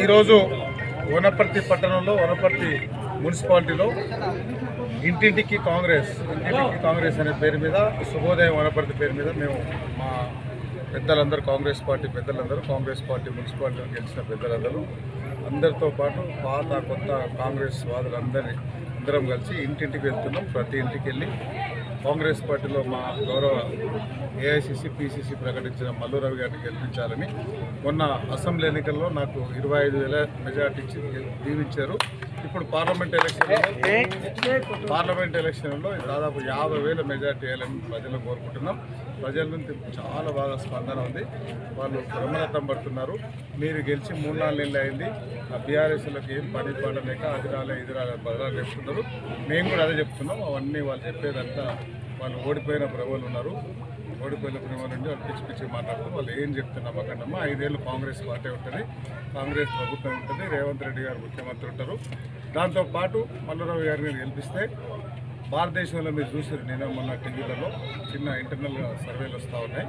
ఈరోజు వనపర్తి పట్టణంలో వనపర్తి మున్సిపాలిటీలో ఇంటింటికి కాంగ్రెస్ ఇంటింటికి కాంగ్రెస్ అనే పేరు మీద శుభోదయం వనపర్తి పేరు మీద మేము మా పెద్దలందరూ కాంగ్రెస్ పార్టీ పెద్దలందరూ కాంగ్రెస్ పార్టీ మున్సిపాలిటీలో గెలిచిన పెద్దలందరూ అందరితో పాటు పాత కొత్త కాంగ్రెస్ వాదులందరినీ అందరం కలిసి ఇంటింటికి వెళ్తున్నాం. ప్రతి ఇంటికి వెళ్ళి కాంగ్రెస్ పార్టీలో మా గౌరవ ఏఐసిసి పిసిసి ప్రకటించిన మల్లు రవి గారిని గెలిపించాలని మొన్న అసెంబ్లీ ఎన్నికల్లో నాకు ఇరవై ఐదు వేల మెజార్టీ ఇచ్చి దీవించారు. ఇప్పుడు పార్లమెంట్ ఎలక్షన్ పార్లమెంట్ ఎలక్షన్లో దాదాపు యాభై వేల మెజార్టీ వేయాలని ప్రజలు కోరుకుంటున్నాం. ప్రజల నుంచి చాలా బాగా స్పందన ఉంది. వాళ్ళు బ్రహ్మరథం పడుతున్నారు. మీరు గెలిచి మూడు నాలుగు నెలలు అయింది. ఆ బీఆర్ఎస్లకు ఏం పని పడలేక అది రాలే ఇది రాలే బదలాలు చెప్తున్నారు మేము కూడా అదే చెప్తున్నాం. అవన్నీ వాళ్ళు చెప్పేదంతా వాళ్ళు ఓడిపోయిన ప్రభువులు ఉన్నారు. ఓడిపోయిన ప్రభువుల నుండి వాళ్ళు పిచ్చి పిచ్చి మాట్లాడుతూ వాళ్ళు ఏం చెప్తున్నాం అక్కడమ్మా ఐదేళ్ళు కాంగ్రెస్ పార్టీ ఉంటుంది. కాంగ్రెస్ ప్రభుత్వం ఉంటుంది. రేవంత్ రెడ్డి గారు ముఖ్యమంత్రి ఉంటారు. దాంతోపాటు మల్లరావు గారిని గెలిపిస్తే భారతదేశంలో మీరు చూసారు నేను మొన్న టీవీలలో చిన్న ఇంటర్నల్ సర్వేలు వస్తూ ఉన్నాయి.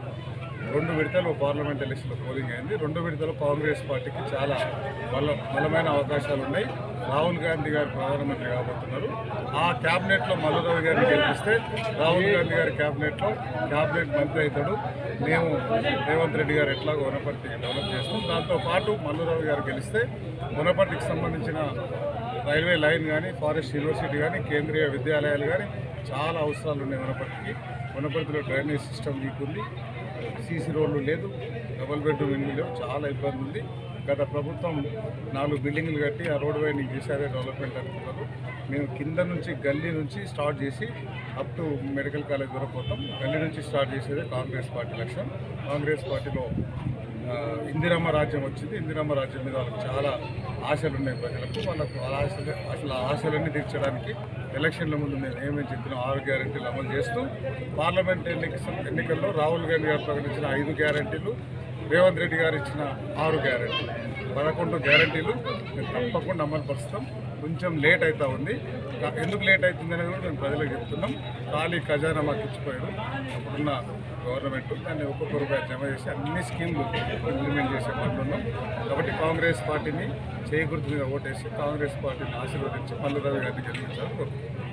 రెండు విడతలు పార్లమెంట్ ఎలక్షన్లో పోలింగ్ అయింది. రెండు విడతలు కాంగ్రెస్ పార్టీకి చాలా బల బలమైన అవకాశాలు ఉన్నాయి. రాహుల్ గాంధీ గారు ప్రధానమంత్రి కాబోతున్నారు. ఆ క్యాబినెట్లో మల్లురావు గారిని గెలిపిస్తే రాహుల్ గాంధీ గారి క్యాబినెట్లో క్యాబినెట్ మంత్రి అవుతాడు. మేము రేవంత్ రెడ్డి గారు ఎట్లా వనపర్తి డెవలప్ చేస్తాం. దాంతోపాటు మల్లురావు గారు గెలిస్తే వనపర్తికి సంబంధించిన రైల్వే లైన్ కానీ ఫారెస్ట్ యూనివర్సిటీ కానీ కేంద్రీయ విద్యాలయాలు కానీ చాలా అవసరాలు ఉన్నాయి వనపర్తికి. వనపర్తిలో డ్రైనేజ్ సిస్టమ్ వీక్ ఉంది. సీసీ రోడ్లు లేదు. డబుల్ బెడ్రూమ్ ఇల్లు చాలా ఇబ్బంది ఉంది. గత ప్రభుత్వం నాలుగు బిల్డింగ్లు కట్టి ఆ రోడ్ వైని చేశారే డెవలప్మెంట్ అనుకున్నారు. మేము కింద నుంచి గల్లీ నుంచి స్టార్ట్ చేసి అప్ టు మెడికల్ కాలేజ్ వరకు పోతాం. గల్లీ నుంచి స్టార్ట్ చేసేదే కాంగ్రెస్ పార్టీ లక్ష్యం. కాంగ్రెస్ పార్టీలో ఇందిరమ్మ రాజ్యం వచ్చింది. ఇందిరమ్మ రాజ్యం మీద వాళ్ళకి చాలా ఆశలు ఉన్నాయి ప్రజలకు. వాళ్ళకు ఆ ఆశలు అసలు ఆశలన్నీ తీర్చడానికి ఎలక్షన్ల ముందు మేము ఏమేమి చెప్పినా ఆరు గ్యారెంటీలు అమలు చేస్తూ పార్లమెంట్ ఎన్నిక ఎన్నికల్లో రాహుల్ గాంధీ గారు ప్రకటించిన ఐదు గ్యారెంటీలు రేవంత్ రెడ్డి గారు ఇచ్చిన ఆరు గ్యారంటీలు. పదకొండు గ్యారెంటీలు మేము తప్పకుండా అమలు పరుస్తాం. కొంచెం లేట్ అవుతా ఉంది. ఎందుకు లేట్ అవుతుంది అనేది కూడా మేము ప్రజలకు చెప్తున్నాం. ఖాళీ ఖజానా మాకు ఇచ్చిపోయారు. అప్పుడున్న గవర్నమెంట్ దాన్ని ఒక్కొక్క రూపాయి జమ చేసి అన్ని స్కీమ్లు ఇంప్లిమెంట్ చేసే పనులున్నాం కాబట్టి కాంగ్రెస్ పార్టీని చేయకూడదు మీద ఓటేసి కాంగ్రెస్ పార్టీని ఆశీర్వదించి మల్లు రవి గారిని గెలిపించాలని కోరుకుంటున్నాం